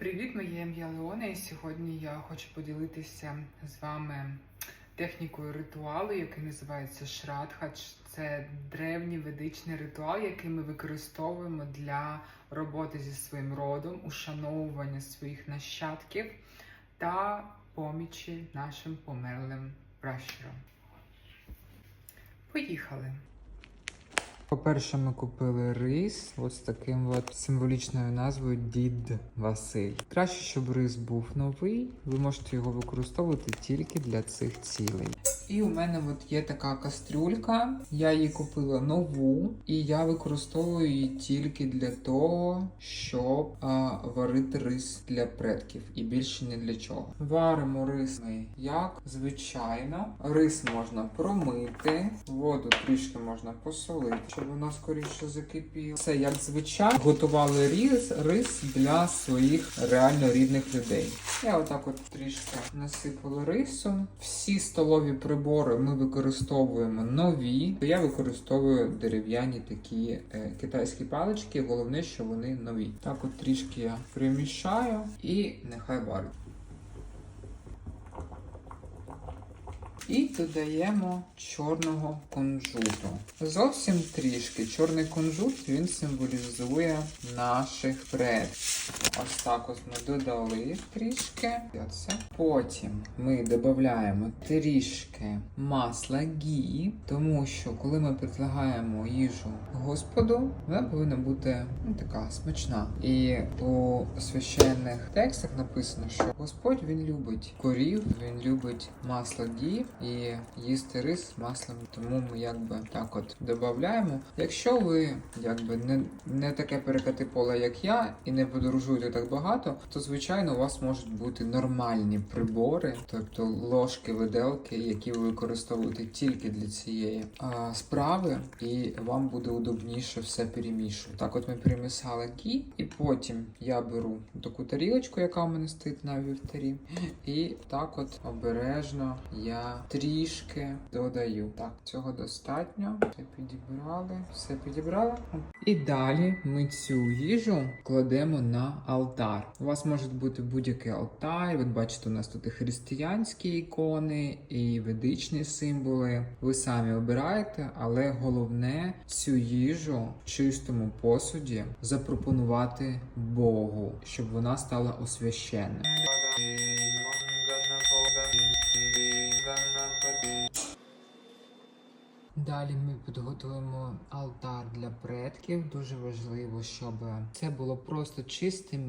Привіт, моє ім'я Леона, і сьогодні я хочу поділитися з вами технікою ритуалу, який називається Шрадхадж. Це древній ведичний ритуал, який ми використовуємо для роботи зі своїм родом, ушановування своїх нащадків та помічі нашим померлим пращурам. Поїхали! По-перше, ми купили рис ось таким от символічною назвою Дід Василь. Краще, щоб рис був новий, ви можете його використовувати тільки для цих цілей. І у мене от є така кастрюлька. Я її купила нову, і я використовую її тільки для того, щоб а, варити рис для предків, і більше ні для чого. Варимо рис ми як звичайно. Рис можна промити, воду трішки можна посолити, щоб вона скоріше закипіла. Це як звичайно готували рис, рис для своїх реально рідних людей. Я отак от трішки насипала рису. Всі столові прибори ми використовуємо нові. Я використовую дерев'яні такі е, китайські палички. Головне, що вони нові. Так от трішки я примішаю і нехай варить. І додаємо чорного кунжуту. Зовсім трішки. Чорний кунжут він символізує наших предків. Ось так ось ми додали трішки. Це. Потім ми додаємо трішки масла гі, тому що коли ми предлагаємо їжу Господу, вона повинна бути ну, така смачна. І у священних текстах написано, що Господь він любить корів, він любить масло гі і їсти рис з маслом. Тому ми якби так от додаємо. Якщо ви якби не, не таке перекати поле, як я, і не подорожуєте так багато, то звичайно у вас можуть бути нормальні прибори, тобто ложки, виделки, які ви використовуєте тільки для цієї а, справи, і вам буде удобніше все перемішувати. Так, от ми перемісали кі, і потім я беру таку тарілочку, яка у мене стоїть на вівтарі, і так от обережно я трішки додаю. Так, цього достатньо. Все підібрали, все підібрали. І далі ми цю їжу кладемо на алтар. У вас може бути будь-який алтар. Ви бачите, у нас тут і християнські ікони, і ведичні символи. Ви самі обираєте, але головне цю їжу в чистому посуді запропонувати Богу, щоб вона стала освященною. Далі ми підготуємо алтар для предків. Дуже важливо, щоб це було просто чистим